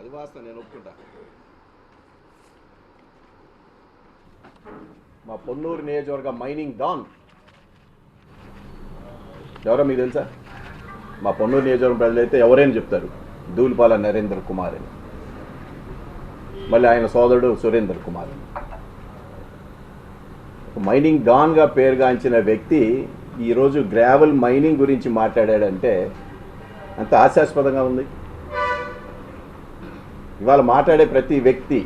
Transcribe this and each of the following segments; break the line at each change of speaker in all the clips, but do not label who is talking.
అది వాస్తవం నేను ఒప్పుకుంటా. మా పొన్నూరు నియోజకవర్గ మైనింగ్ డాన్. ఎవరో మీకు తెలుసా? మా పొన్నూరు నియోజకవర్గం ప్రజలైతే ఎవరైనా చెప్తారు దూలిపాల నరేంద్ర కుమార్ అని. మళ్ళీ ఆయన సోదరుడు సురేందర్ కుమార్. అని మైనింగ్ డాన్గా పేరుగాంచిన వ్యక్తి ఈరోజు గ్రావెల్ మైనింగ్ గురించి మాట్లాడాడంటే అంత హాస్యాస్పదంగా ఉంది. ఇవాళ మాట్లాడే ప్రతి వ్యక్తి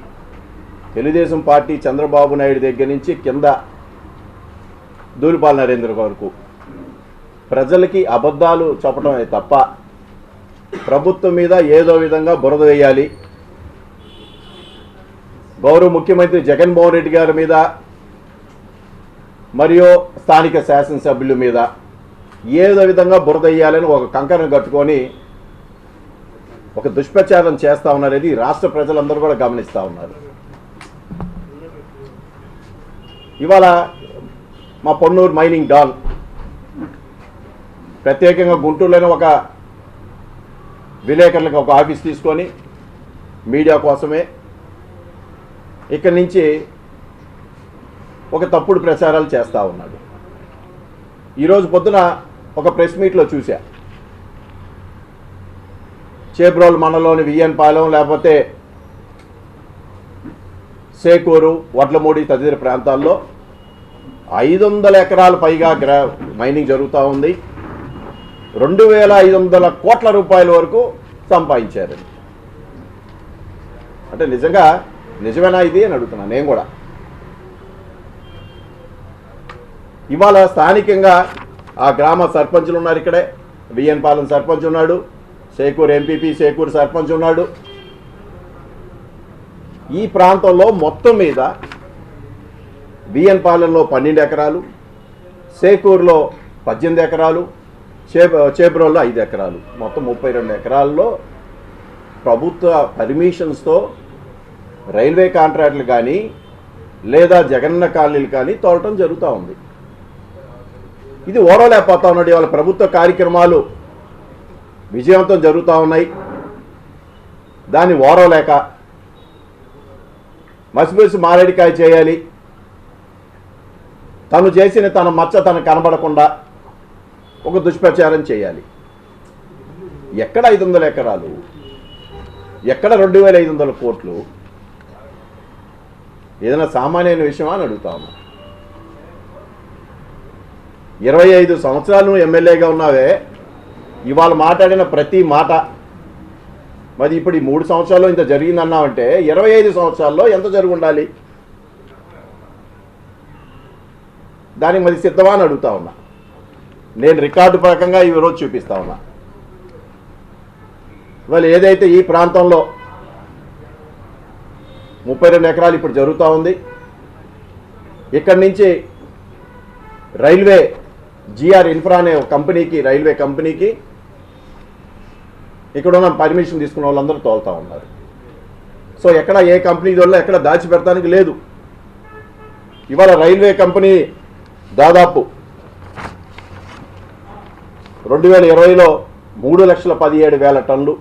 తెలుగుదేశం పార్టీ చంద్రబాబు నాయుడు దగ్గర నుంచి కింద దూలిపాల నరేంద్ర వరకు ప్రజలకి అబద్ధాలు చెప్పడమే తప్ప ప్రభుత్వం మీద ఏదో విధంగా బురద వేయాలి. గౌరవ ముఖ్యమంత్రి జగన్మోహన్ రెడ్డి గారి మీద మరియు స్థానిక శాసనసభ్యుల మీద ఏదో విధంగా బురద వేయాలని ఒక కంకణం కట్టుకొని ఒక దుష్ప్రచారం చేస్తా ఉన్నారనేది రాష్ట్ర ప్రజలందరూ కూడా గమనిస్తూ ఉన్నారు. ఇవాళ మా పొన్నూరు మైనింగ్ డాన్ ప్రత్యేకంగా గుంటూరులోనే ఒక విలేకరులకు ఒక ఆఫీస్ తీసుకొని మీడియా కోసమే ఇక్కడి నుంచి ఒక తప్పుడు ప్రచారాలు చేస్తూ ఉన్నాడు. ఈరోజు పొద్దున ఒక ప్రెస్ మీట్లో చూశా. చేబ్రోల్ మండలంలోని విఎన్ పాలెం లేకపోతే సేకూరు వడ్లమూడి తదితర ప్రాంతాల్లో ఐదు వందల ఎకరాల పైగా గ్రా మైనింగ్ జరుగుతూ ఉంది. రెండు వేల ఐదు వందల కోట్ల రూపాయల వరకు సంపాదించారు. అంటే నిజంగా నిజమేనా ఇది అని అడుగుతున్నాను నేను కూడా. ఇవాళ స్థానికంగా ఆ గ్రామ సర్పంచులు ఉన్నారు ఇక్కడే. విఎన్ పాలెం సర్పంచ్ ఉన్నాడు సేకూరు ఎంపీపీ సేకూరు సర్పంచ్ ఉన్నాడు. ఈ ప్రాంతంలో మొత్తం మీద బిఎన్ పాలెంలో పన్నెండు ఎకరాలు సేకూరులో పద్దెనిమిది ఎకరాలు చే చేబ్రోల్లో ఐదు ఎకరాలు. మొత్తం ముప్పై రెండు ఎకరాల్లో ప్రభుత్వ పర్మిషన్స్తో రైల్వే కాంట్రాక్టులు కానీ లేదా జగనన్న కాలనీలు కానీ తోడటం జరుగుతూ ఉంది. ఇది ఓడలేకపోతా ఉన్నాడు ఇవాళ ప్రభుత్వ కార్యక్రమాలు. విజయవంతం జరుగుతూ ఉన్నాయి. దాన్ని ఓరవలేక మసిమసి మారేడికాయ చేయాలి. తను చేసిన తన మచ్చ తను కనబడకుండా ఒక దుష్ప్రచారం చేయాలి. ఎక్కడ ఐదు వందల ఎకరాలు? ఎక్కడ రెండు వేల ఐదు వందల కోట్లు? ఏదైనా సామాన్యమైన విషయమా అని అడుగుతాము ఇరవై ఐదు సంవత్సరాలు ఎమ్మెల్యేగా ఉన్నావే. ఇవాళ మాట్లాడిన ప్రతి మాట. మరి ఇప్పుడు ఈ మూడు సంవత్సరాల్లో ఇంత జరిగిందన్నావంటే ఇరవై ఐదు సంవత్సరాల్లో ఎంత జరిగి ఉండాలి దానికి మరి సిద్ధమా అని అడుగుతా ఉన్నా. నేను రికార్డు పరకంగా ఈ రోజు చూపిస్తా ఉన్నా. ఇవాళ ఏదైతే ఈ ప్రాంతంలో ముప్పై రెండు ఎకరాలు ఇప్పుడు జరుగుతూ ఉంది ఇక్కడి నుంచి రైల్వే జిఆర్ ఇన్ఫ్రా అనే కంపెనీకి రైల్వే కంపెనీకి ఇక్కడ ఉన్న పర్మిషన్ తీసుకున్న వాళ్ళందరూ తోలుతూ ఉన్నారు. సో ఎక్కడ ఏ కంపెనీ వల్ల ఎక్కడ దాచిపెడతానికి లేదు. ఇవాళ రైల్వే కంపెనీ దాదాపు రెండు వేల ఇరవైలో మూడు లక్షల పదిహేడు వేల టన్లు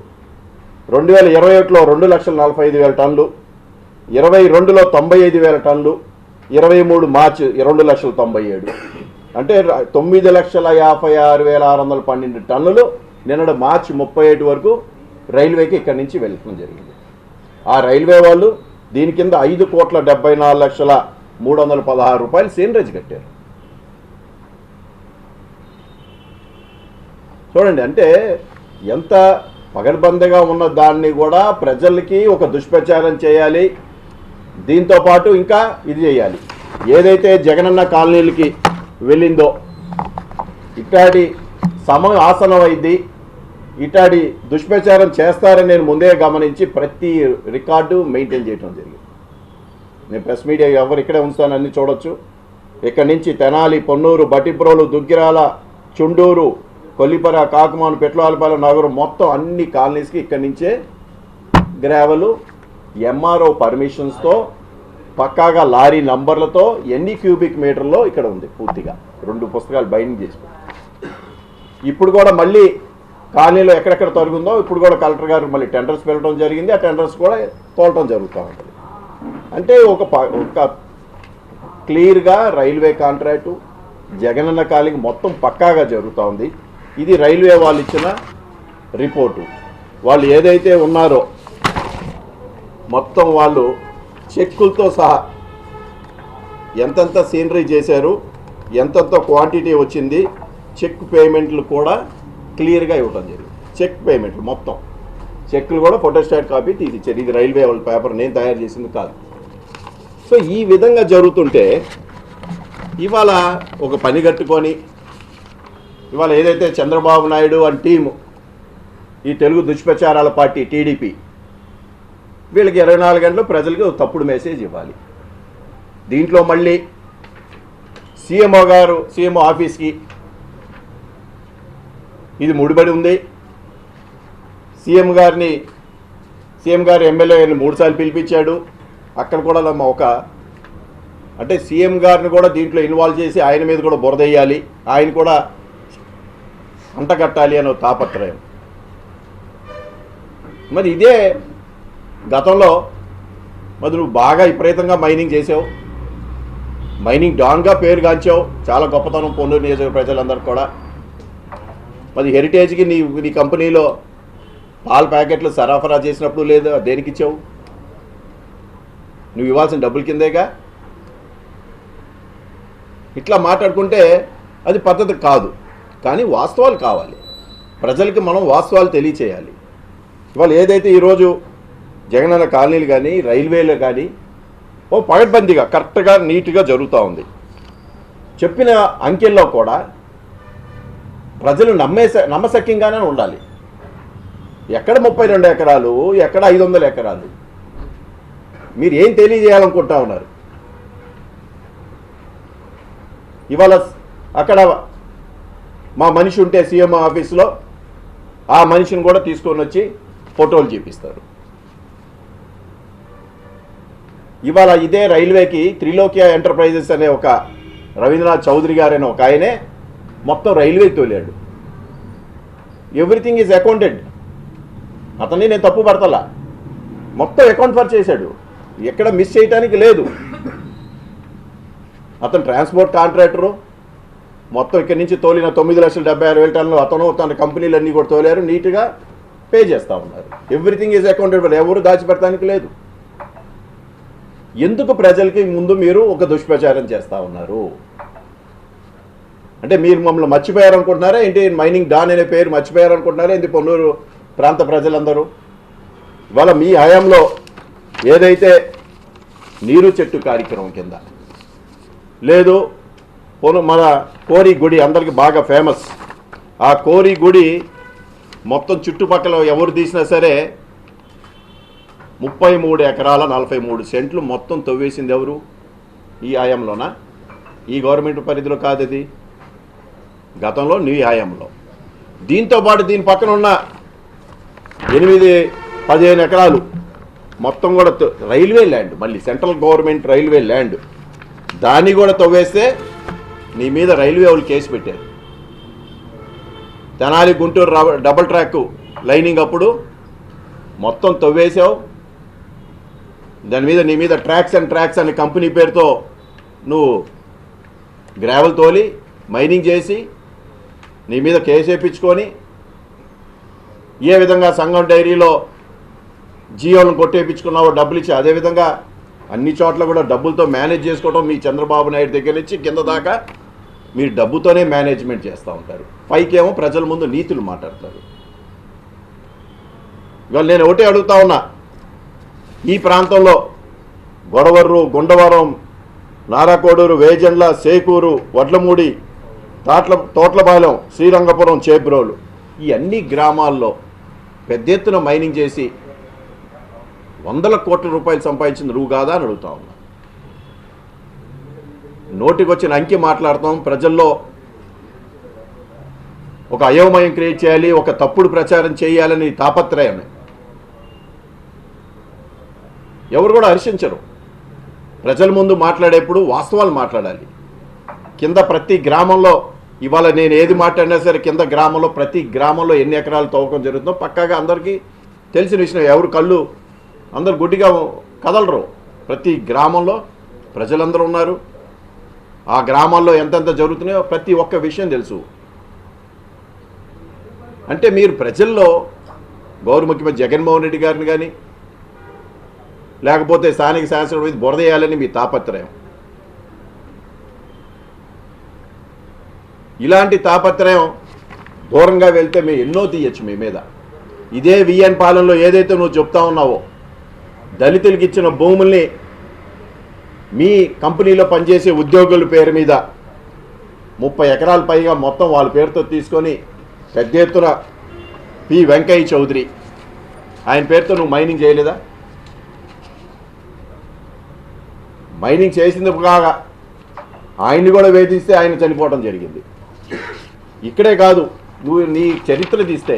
రెండు వేల ఇరవై ఒకటిలో రెండు లక్షల నలభై ఐదు వేల టన్లు ఇరవై రెండులో తొంభై ఐదు వేల టన్లు ఇరవై మూడు మార్చి రెండు లక్షల తొంభై ఏడు. అంటే తొమ్మిది లక్షల యాభై ఆరు వేల ఆరు వందల పన్నెండు టన్నులు నిన్నటి మార్చి ముప్పై ఏడు వరకు రైల్వేకి ఇక్కడి నుంచి వెళ్ళటం జరిగింది. ఆ రైల్వే వాళ్ళు దీని కింద ఐదు కోట్ల డెబ్బై నాలుగు లక్షల మూడు వందల పదహారు రూపాయలు సీనరేజ్ కట్టారు. చూడండి అంటే ఎంత పగడ్బందీగా ఉన్న దాన్ని కూడా ప్రజలకి ఒక దుష్ప్రచారం చేయాలి. దీంతో పాటు ఇంకా ఇది చేయాలి. ఏదైతే జగనన్న కాలనీలకి వెళ్ళిందో ఇట్లాంటి సమయం ఆసనం అయింది ఇటాడి దుష్ప్రచారం చేస్తారని నేను ముందే గమనించి ప్రతి రికార్డు మెయింటైన్ చేయడం జరిగింది. నేను ప్రెస్ మీడియా ఎవరు ఇక్కడే ఉంచుతానని చూడొచ్చు. ఇక్కడి నుంచి తెనాలి పొన్నూరు బటిప్రోలు దుగ్గిరాల చుండూరు కొల్లిపర కాకుమాను పెట్లవాలపాలెం నగరం మొత్తం అన్ని కాలనీస్కి ఇక్కడి నుంచే గ్రావెలు ఎంఆర్ఓ పర్మిషన్స్తో పక్కాగా లారీ నంబర్లతో ఎన్ని క్యూబిక్ మీటర్లో ఇక్కడ ఉంది పూర్తిగా. రెండు పుస్తకాలు బైండింగ్ చేసి. ఇప్పుడు కూడా మళ్ళీ కాలనీలో ఎక్కడెక్కడ తొలగిందో ఇప్పుడు కూడా కలెక్టర్ గారు మళ్ళీ టెండర్స్ పెట్టడం జరిగింది. ఆ టెండర్స్ కూడా తోలటం జరుగుతూ ఉంటుంది. అంటే ఒక ప- ఒక క్లియర్గా రైల్వే కాంట్రాక్టు జగనన్న కాలికి మొత్తం పక్కాగా జరుగుతూ ఉంది. ఇది రైల్వే వాళ్ళు ఇచ్చిన రిపోర్టు. వాళ్ళు ఏదైతే ఉన్నారో మొత్తం వాళ్ళు చెక్కులతో సహా ఎంతెంత సీనరీ చేశారు ఎంతెంత క్వాంటిటీ వచ్చింది చెక్ పేమెంట్లు కూడా క్లియర్గా ఇవ్వడం జరిగింది. చెక్ పేమెంట్లు మొత్తం. చెక్లు కూడా ఫోటోస్టాట్ కాపీ తీసిచ్చారు ఇది రైల్వే వాళ్ళ పేపర్ నేను తయారు చేసింది కాదు. సో ఈ విధంగా జరుగుతుంటే ఇవాళ ఒక పని కట్టుకొని ఇవాళ ఏదైతే చంద్రబాబు నాయుడు అండ్ టీము ఈ తెలుగు దుష్ప్రచారాల పార్టీ టీడీపీ వీళ్ళకి ఇరవై నాలుగు గంటలు ప్రజలకు ఒక తప్పుడు మెసేజ్ ఇవ్వాలి. దీంట్లో మళ్ళీ సీఎంఓ గారు సీఎంఓ ఆఫీస్కి ఇది ముడిపడి ఉంది. సీఎం గారిని సీఎం గారు ఎమ్మెల్యేని మూడుసార్లు పిలిపించాడు. అక్కడ కూడా మా ఒక అంటే సీఎం గారిని కూడా దీంట్లో ఇన్వాల్వ్ చేసి ఆయన మీద కూడా బురదయ్యాలి ఆయన కూడా అంటగట్టాలి అనే తాపత్రయం. మరి ఇదే గతంలో మరి నువ్వు బాగా విపరీతంగా మైనింగ్ చేసావు. మైనింగ్ డాన్గా పేరు గాంచావు చాలా గొప్పతనం పొందు నియోజక ప్రజలందరూ కూడా. మరి హెరిటేజ్కి నీ నీ కంపెనీలో పాల ప్యాకెట్లు సరఫరా చేసినప్పుడు లేదు దేనికి ఇచ్చావు? నువ్వు ఇవ్వాల్సిన డబ్బుల కిందేగా? ఇట్లా మాట్లాడుకుంటే అది పద్ధతి కాదు. కానీ వాస్తవాలు కావాలి. ప్రజలకి మనం వాస్తవాలు తెలియచేయాలి. ఇవాళ ఏదైతే ఈరోజు జగనన్న కాలనీలు కానీ రైల్వేలు కానీ ఓ పగడ్బందీగా కరెక్ట్గా నీట్గా జరుగుతూ ఉంది. చెప్పిన అంకెల్లో కూడా ప్రజలు నమ్మే నమ్మశక్యంగానే ఉండాలి. ఎక్కడ ముప్పై రెండు ఎకరాలు ఎక్కడ ఐదు వందల ఎకరాలు? మీరు ఏం తెలియజేయాలనుకుంటా ఉన్నారు? ఇవాళ అక్కడ మా మనిషి ఉంటే సీఎం ఆఫీస్లో ఆ మనిషిని కూడా తీసుకొని వచ్చి ఫోటోలు చూపిస్తారు. ఇవాళ ఇదే రైల్వేకి త్రిలోకియా ఎంటర్ప్రైజెస్ అనే ఒక రవీంద్రనాథ్ చౌదరి గారు అనే ఒక ఆయనే మొత్తం రైల్వే తోలాడు. ఎవ్రీథింగ్ ఈజ్ అకౌంటెడ్ అతన్ని నేను తప్పు పడతలా? మొత్తం అకౌంట్ ఫర్ చేశాడు. ఎక్కడ మిస్ చేయటానికి లేదు. అతను ట్రాన్స్పోర్ట్ కాంట్రాక్టరు మొత్తం ఇక్కడి నుంచి తోలిన తొమ్మిది లక్షల డెబ్బై ఆరు వేల టన్నులు అతను తన కంపెనీలు అన్నీ కూడా తోలారు నీట్గా పే చేస్తూ ఉన్నారు. ఎవ్రీథింగ్ ఈజ్ అకౌంటెడ్ ఎవరు దాచిపెట్టడానికి లేదు. ఎందుకు ప్రజలకి ముందు మీరు ఒక దుష్ప్రచారం చేస్తూ ఉన్నారు? అంటే మీరు మమ్మల్ని మర్చిపోయారు అనుకుంటున్నారా ఏంటి మైనింగ్ డాన్ అనే పేరు మర్చిపోయారు అనుకుంటున్నారా ఏంటి పొన్నూరు ప్రాంత ప్రజలందరూ? ఇవాళ మీ హయాంలో ఏదైతే నీరు చెట్టు కార్యక్రమం కింద లేదు పోను మన కోరి గుడి అందరికి బాగా ఫేమస్ ఆ కోరి గుడి మొత్తం చుట్టుపక్కల ఎవరు తీసినా సరే ముప్పై మూడు ఎకరాల నలభై మూడు సెంట్లు మొత్తం తవ్వేసింది ఎవరు? ఈ హయాంలోనా? ఈ గవర్నమెంట్ పరిధిలో కాదు అది గతంలో నీ హయాంలో. దీంతో పాటు దీని పక్కన ఉన్న ఎనిమిది పదిహేను ఎకరాలు మొత్తం కూడా రైల్వే ల్యాండ్ మళ్ళీ సెంట్రల్ గవర్నమెంట్ రైల్వే ల్యాండ్. దాన్ని కూడా తవ్వేస్తే నీ మీద రైల్వే వాళ్ళు కేసు పెట్టారు. Tenali Guntur double track lining అప్పుడు మొత్తం తవ్వేశావు దాని మీద నీ మీద ట్రాక్స్ అండ్ ట్రాక్స్ అనే కంపెనీ పేరుతో నువ్వు గ్రావెల్ తోలి మైనింగ్ చేసి నీ మీద కేసు వేయించుకొని ఏ విధంగా సంఘం డైరీలో జియోలను కొట్టేపించుకున్నావో డబ్బులు ఇచ్చి అదేవిధంగా అన్ని చోట్ల కూడా డబ్బులతో మేనేజ్ చేసుకోవడం మీ చంద్రబాబు నాయుడు దగ్గర నుంచి కింద దాకా మీరు డబ్బుతోనే మేనేజ్మెంట్ చేస్తూ ఉంటారు. పైకేమో ప్రజల ముందు నీతులు మాట్లాడతారు. ఇవాళ నేను ఒకటే అడుగుతా ఉన్నా. ఈ ప్రాంతంలో గొడవర్రు గుండవరం నారాకోడూరు వేజండ్ల సేకూరు వడ్లమూడి తాట్ల తోట్లబాలెం శ్రీరంగపురం చేబ్రోలు ఈ అన్ని గ్రామాల్లో పెద్ద ఎత్తున మైనింగ్ చేసి వందల కోట్ల రూపాయలు సంపాదించింది నువ్వు కాదా అని అడుగుతా ఉన్నా. నోటికొచ్చిన అంకె మాట్లాడతాం. ప్రజల్లో ఒక అయోమయం క్రియేట్ చేయాలి ఒక తప్పుడు ప్రచారం చేయాలని తాపత్రయమే ఎవరు కూడా హర్షించరు. ప్రజల ముందు మాట్లాడేప్పుడు వాస్తవాలు మాట్లాడాలి. కింద ప్రతి గ్రామంలో ఇవాళ నేను ఏది మాట్లాడినా సరే కింద గ్రామంలో ప్రతి గ్రామంలో ఎన్ని ఎకరాలు తవ్వకం జరుగుతుందో పక్కాగా అందరికీ తెలిసిన విషయం. ఎవరు కళ్ళు అందరు గుడ్డిగా కదలరు. ప్రతి గ్రామంలో ప్రజలందరూ ఉన్నారు. ఆ గ్రామాల్లో ఎంతెంత జరుగుతున్నాయో ప్రతి ఒక్క విషయం తెలుసు. అంటే మీరు ప్రజల్లో గౌరవ ముఖ్యమంత్రి జగన్మోహన్ రెడ్డి గారిని కానీ లేకపోతే స్థానిక శాసనసభ మీద బురదేయాలని మీ తాపత్రయం. ఇలాంటి తాపత్రయం దూరంగా వెళ్తే మేము ఎన్నో తీయచ్చు మీ మీద. ఇదే విఎన్ పాలనలో ఏదైతే నువ్వు చెప్తా ఉన్నావో దళితులకి ఇచ్చిన భూముల్ని మీ కంపెనీలో పనిచేసే ఉద్యోగుల పేరు మీద ముప్పై ఎకరాల పైగా మొత్తం వాళ్ళ పేరుతో తీసుకొని పెద్ద ఎత్తున పి. వెంకయ్య చౌదరి ఆయన పేరుతో నువ్వు మైనింగ్ చేయలేదా? మైనింగ్ చేసింది కాగా ఆయన్ని కూడా వేధిస్తే ఆయన చనిపోవడం జరిగింది. ఇక్కడే కాదు నువ్వు నీ చరిత్ర తీస్తే.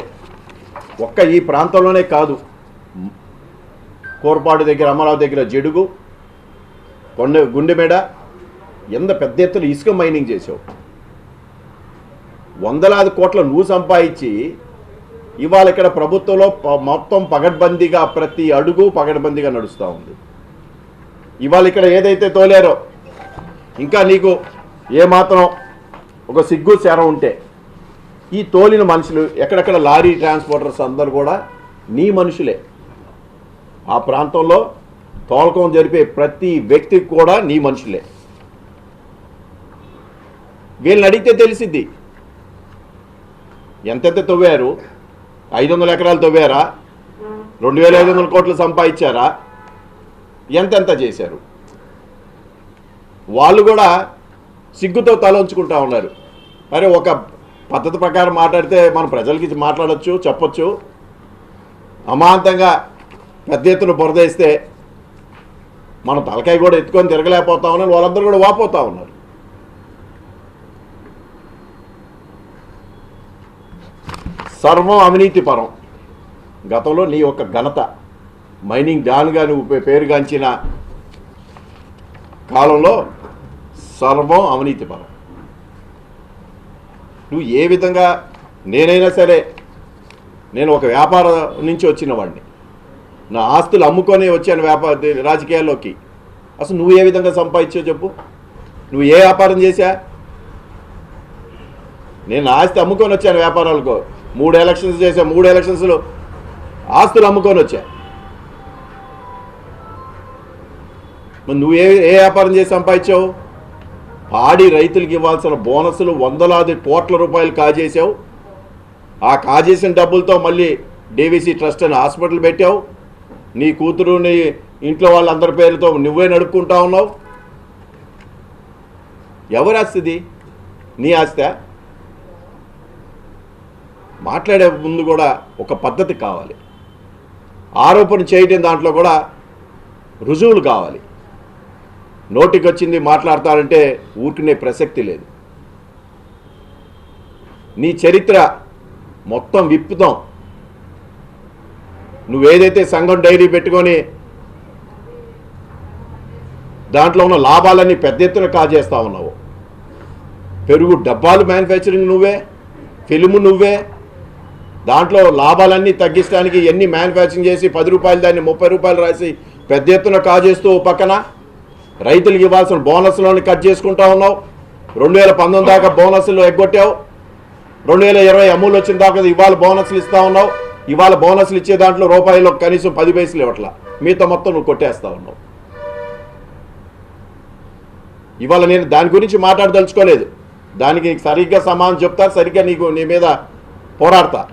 ఒక్క ఈ ప్రాంతంలోనే కాదు. కోర్పాడు దగ్గర అమరావతి దగ్గర జడుగు కొండ గుండెమేడ ఎంత పెద్ద ఎత్తున ఇసుక మైనింగ్ చేసావు వందలాది కోట్ల నువ్వు సంపాదించి ఇవాళ ఇక్కడ ప్రభుత్వంలో ప- మొత్తం పగడ్బందీగా ప్రతి అడుగు పగడ్బందీగా నడుస్తూ ఉంది. ఇవాళ ఇక్కడ ఏదైతే తోలారో ఇంకా నీకు ఏమాత్రం ఒక సిగ్గు సేర ఉంటే ఈ తోలిన మనుషులు ఎక్కడెక్కడ లారీ ట్రాన్స్పోర్టర్స్ అందరు కూడా నీ మనుషులే. ఆ ప్రాంతంలో తోలకం జరిపే ప్రతి వ్యక్తికి కూడా నీ మనుషులే. వీళ్ళని అడిగితే తెలిసిద్ది ఎంతెంత తవ్వారు? ఐదు వందల ఎకరాలు తవ్వారా? రెండు వేల ఐదు వందల కోట్లు సంపాదించారా? ఎంతెంత చేశారు? వాళ్ళు కూడా సిగ్గుతో తలంచుకుంటా ఉన్నారు. అరే ఒక పద్ధతి ప్రకారం మాట్లాడితే మన ప్రజలకి మాట్లాడచ్చు చెప్పొచ్చు. అమాంతంగా పెద్ద ఎత్తున బురదేస్తే మనం తలకాయ కూడా ఎత్తుకొని తిరగలేకపోతా ఉన్నారు వాళ్ళందరూ కూడా వాపోతా ఉన్నారు. సర్వం అవినీతి పరం. గతంలో నీ యొక్క ఘనత మైనింగ్ డాన్గా నువ్వు పేరుగాంచిన కాలంలో సర్వం అవినీతి పరం. నువ్వు ఏ విధంగా నేనైనా సరే నేను ఒక వ్యాపారం నుంచి వచ్చిన వాడిని. నా ఆస్తులు అమ్ముకొని వచ్చాను వ్యాపార రాజకీయాల్లోకి. అసలు నువ్వు ఏ విధంగా సంపాదించావు చెప్పు? నువ్వు ఏ వ్యాపారం చేశా? నేను ఆస్తి అమ్ముకొని వచ్చాను వ్యాపారాలకు. మూడు ఎలక్షన్స్ చేశా మూడు ఎలక్షన్స్లో ఆస్తులు అమ్ముకొని వచ్చా. మరి నువ్వు ఏ ఏ వ్యాపారం చేసి సంపాదించావు? పాడి రైతులకు ఇవ్వాల్సిన బోనస్లు వందలాది కోట్ల రూపాయలు కాజేశావు. ఆ కాజేసిన డబ్బులతో మళ్ళీ డీవీసీ ట్రస్ట్ అని హాస్పిటల్ పెట్టావు. నీ కూతురు నీ ఇంట్లో వాళ్ళందరి పేరుతో నువ్వే నడుపుకుంటా ఉన్నావు. ఎవరి ఆస్తిది నీ ఆస్తి? మాట్లాడే ముందు కూడా ఒక పద్ధతి కావాలి. ఆరోపణ చేయటం దాంట్లో కూడా రుజువులు కావాలి. నోటికి వచ్చింది మాట్లాడతారంటే ఊరికినే ప్రసక్తి లేదు. నీ చరిత్ర మొత్తం విప్పుతాం. నువ్వేదైతే సంఘం డైరీ పెట్టుకొని దాంట్లో ఉన్న లాభాలన్నీ పెద్ద ఎత్తున కాజేస్తా ఉన్నావు? పెరుగు డబ్బాలు మ్యానుఫ్యాక్చరింగ్ నువ్వే ఫిల్మ్ నువ్వే దాంట్లో లాభాలన్నీ తగ్గించడానికి ఎన్ని మ్యానుఫ్యాక్చరింగ్ చేసి పది రూపాయలు దాన్ని ముప్పై రూపాయలు రాసి పెద్ద ఎత్తున కాజేస్తూ ఓ పక్కన? రైతులకు ఇవ్వాల్సిన బోనస్లను కట్ చేసుకుంటా ఉన్నావు. రెండు వేల పంతొమ్మిది దాకా బోనస్లు ఎగ్గొట్టావు. రెండు వేల ఇరవై అమూలు వచ్చిన దాకా ఇవాళ బోనస్లు ఇస్తా ఉన్నావు. ఇవాళ బోనస్లు ఇచ్చే దాంట్లో రూపాయలు కనీసం పది పైసలు ఇవ్వట్లా. మిగతా మొత్తం నువ్వు కొట్టేస్తా ఉన్నావు. ఇవాళ నేను దాని గురించి మాట్లాడదలుచుకోలేదు. దానికి నీకు సరిగ్గా సమానం చెప్తా సరిగ్గా నీకు నీ మీద పోరాడతా.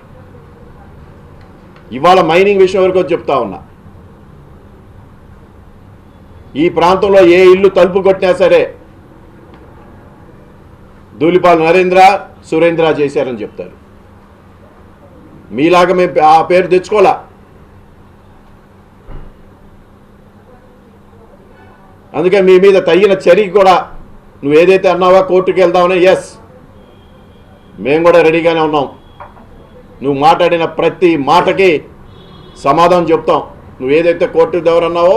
ఇవాళ మైనింగ్ విషయం వరకు చెప్తా ఉన్నా. ఈ ప్రాంతంలో ఏ ఇల్లు తలుపు కొట్టినా సరే ధూళిపాల్ నరేంద్ర సురేంద్ర చేశారని చెప్తారు. మీలాగా మేము ఆ పేరు తెచ్చుకోలే అందుకే మీ మీద తగిన చర్య కూడా నువ్వు ఏదైతే అన్నావా కోర్టుకి వెళ్దామని ఎస్ మేము కూడా రెడీగానే ఉన్నాం. నువ్వు మాట్లాడిన ప్రతి మాటకి సమాధానం చెప్తాం. నువ్వు ఏదైతే కోర్టు ద్వారా అన్నావో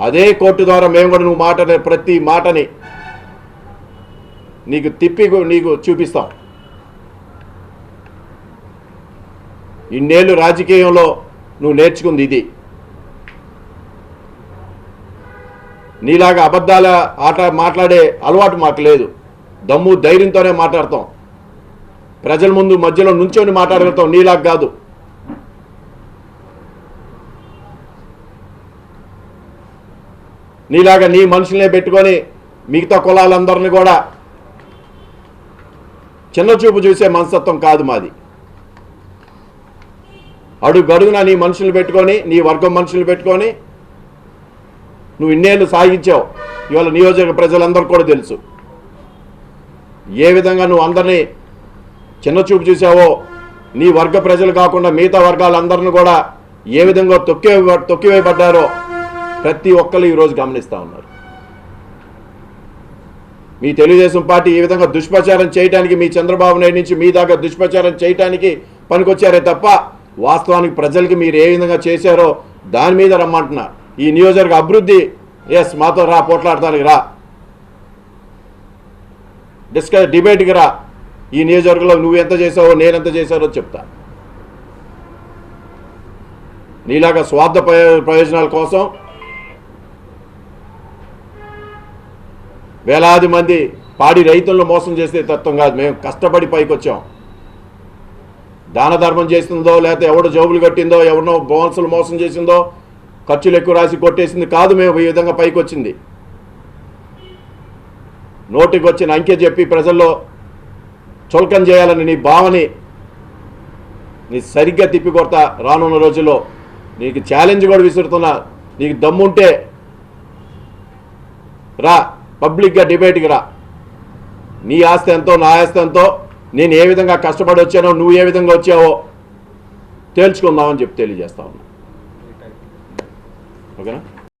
అదే కోర్టు ద్వారా మేము కూడా నువ్వు మాట్లాడిన ప్రతి మాటని నీకు తిప్పి నీకు చూపిస్తాం. ఇన్నేళ్ళు రాజకీయంలో నువ్వు నేర్చుకుంది ఇది. నీలాగా అబద్ధాల ఆట మాట్లాడే అలవాటు మాకు లేదు. దమ్ము ధైర్యంతోనే మాట్లాడతాం. ప్రజల ముందు మధ్యలో నుంచొని మాట్లాడగలుగుతాం. నీలాగా కాదు. నీలాగా నీ మనుషులనే పెట్టుకొని మిగతా కులాలందరిని కూడా చిన్న చూపు చూసే మనస్తత్వం కాదు మాది. అడుగు గడుగున నీ మనుషులు పెట్టుకొని నీ వర్గం మనుషులు పెట్టుకొని నువ్వు ఇన్నేళ్ళు సాగించావు. ఇవాళ నియోజక ప్రజలందరూ కూడా తెలుసు. ఏ విధంగా నువ్వు అందరినీ చిన్న చూపు చూసావో నీ వర్గ ప్రజలు కాకుండా మిగతా వర్గాలందరిని కూడా ఏ విధంగా తొక్కి తొక్కివేయబడ్డారో ప్రతి ఒక్కరు ఈరోజు గమనిస్తూ ఉన్నారు. మీ తెలుగుదేశం పార్టీ ఈ విధంగా దుష్ప్రచారం చేయడానికి మీ చంద్రబాబు నాయుడు నుంచి మీ దాకా దుష్ప్రచారం చేయడానికి పనికొచ్చారే తప్ప వాస్తవానికి ప్రజలకి మీరు ఏ విధంగా చేశారో దాని మీద రమ్మంటున్నా. ఈ నియోజకవర్గ అభివృద్ధి ఎస్ మాతో రా పోట్లాడటానికి రా. డిస్కస్ డిబేట్కి రా. ఈ నియోజకవర్గంలో నువ్వు ఎంత చేసావో నేను ఎంత చేశారో చెప్తా. నీలాగా స్వార్థ ప్రయోజనాల కోసం వేలాది మంది పాడి రైతులను మోసం చేసే తత్వం కాదు. మేము కష్టపడి పైకి వచ్చాం దాన ధర్మం చేసిందో లేకపోతే ఎవడు జోబులు కట్టిందో ఎవరినో బోనసులు మోసం చేసిందో ఖర్చులు ఎక్కువ రాసి కొట్టేసింది కాదు మేము. ఈ విధంగా పైకి వచ్చింది నోటికి వచ్చిన అంకె చెప్పి ప్రజల్లో చులకం చేయాలని నీ భావని నీ సరిగ్గా తిప్పికొడతా రానున్న రోజుల్లో. నీకు ఛాలెంజ్ కూడా విసురుతున్నా. నీకు దమ్ముంటే రా. పబ్లిక్గా డిబేట్కి రా. నీ ఆస్తి ఎంతో నా ఆస్తి ఎంతో నేను ఏ విధంగా కష్టపడి వచ్చానో నువ్వు ఏ విధంగా వచ్చావో తేల్చుకుందామని చెప్పి తెలియజేస్తా ఉన్నా. ఓకేనా?